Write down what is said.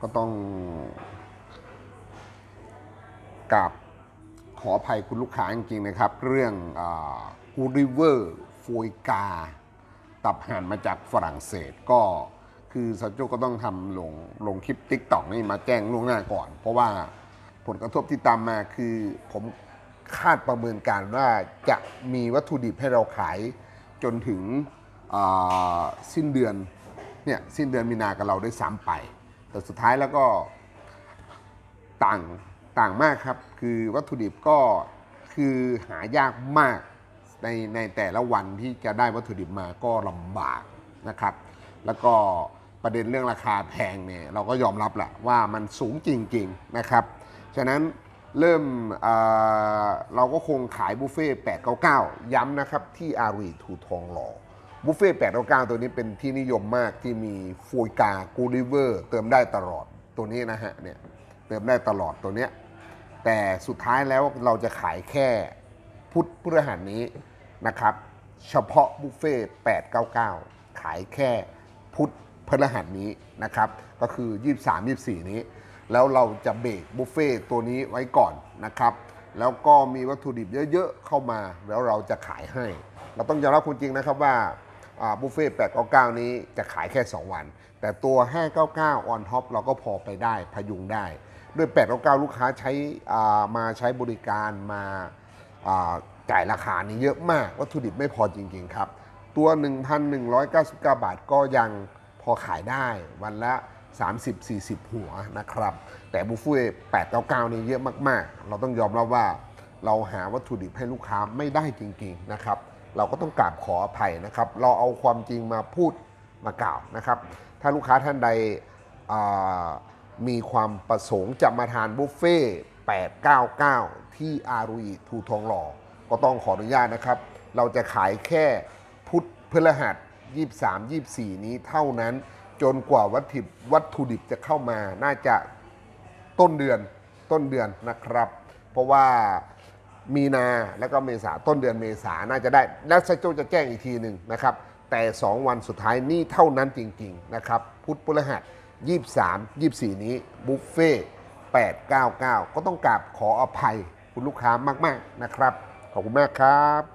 ก็ต้องกราบขออภัยคุณลูกค้าจริงๆนะครับ เรื่องกูริเวอร์ฟยกา ตับห่านมาจากฝรั่งเศสก็คือสัจจุก็ต้องทำลงลงคลิปติ๊กต็อกนี่มาแจ้งล่วงหน้าก่อน เพราะว่าผลกระทบที่ตามมาคือผมคาดประเมินการว่าจะมีวัตถุดิบให้เราขายจนถึงสิ้นเดือน เนี่ยสิ้นเดือนมีนากับเราได้ซ้ำไป แต่สุดท้ายแล้วก็ต่างต่างมากครับ คือวัตถุดิบก็คือหายากมากในในแต่ละวันที่จะได้วัตถุดิบมาก็ลำบากนะครับ แล้วก็ประเด็นเรื่องราคาแพงเนี่ยเราก็ยอมรับแหละว่ามันสูงจริง ๆนะครับ ฉะนั้นเริ่มเเราก็คงขายบุฟเฟ่ต์899 ย้ำนะครับที่อารีทูทองหล่อ บุฟเฟ่ต์899ตัวนี้เป็นที่นิยมมากที่มีฟูยกากูริเวอร์เติมได้ตลอดตัวนี้นะฮะเนี่ยเติมได้ตลอดตัวเนี้ยแต่สุดท้ายแล้วเราจะขายแค่พุทธพฤหัสนี้นะครับ เฉพาะบุฟเฟ่ต์899ขายแค่พุทธพฤหัสนี้นะครับ ก็คือ 23 24 นี้ แล้วเราจะเบรกบุฟเฟ่ตัวนี้ไว้ก่อนนะครับแล้วก็มีวัตถุดิบเยอะๆเข้ามา แล้วเราจะขายให้ เราต้องยอมรับคุณจริงนะครับว่า บุฟเฟ่ต์899 นี้จะขายแค่ 2 วัน แต่ตัว 599ออนท็อปเราก็พอไปได้พยุงได้ ด้วย 899 ลูกค้าใช้มาใช้บริการมาอ่าจ่ายราคานี้เยอะมาก วัตถุดิบไม่พอจริง ๆ ครับ ตัว 1,199 บาทก็ยังพอขายได้วันละ 30-40 หัวนะครับ แต่บุฟเฟ่ต์899 นี่เยอะมาก ๆ เราต้องยอมรับว่าเราหาวัตถุดิบให้ลูกค้าไม่ได้จริง ๆ นะครับ เราก็ต้องกราบขออภัยนะครับ เราเอาความจริงมาพูดมากล่าวนะครับ ถ้าลูกค้าท่านใดมีความประสงค์จะมาทานบุฟเฟ่899 ที่อารุยทูทองหล่อ ก็ต้องขออนุญาตนะครับ เราจะขายแค่พุทธพฤหัส 23 24 นี้เท่านั้น จนกว่าวัตถุดิบวัตถุดิบจะเข้ามาน่าจะต้นเดือนต้นเดือนนะครับ เพราะว่า มีนาแล้วก็เมษาต้นเดือนเมษาน่าจะได้ แล้วไซโจจะแจ้งอีกทีหนึ่งนะครับ แต่ 2 วันสุดท้ายนี่เท่านั้นจริง ๆ นะครับ พุธพฤหัส23 24 นี้บุฟเฟ่ต์899 ก็ต้องกราบขออภัยคุณลูกค้ามาก ๆ นะครับ ขอบคุณมากครับ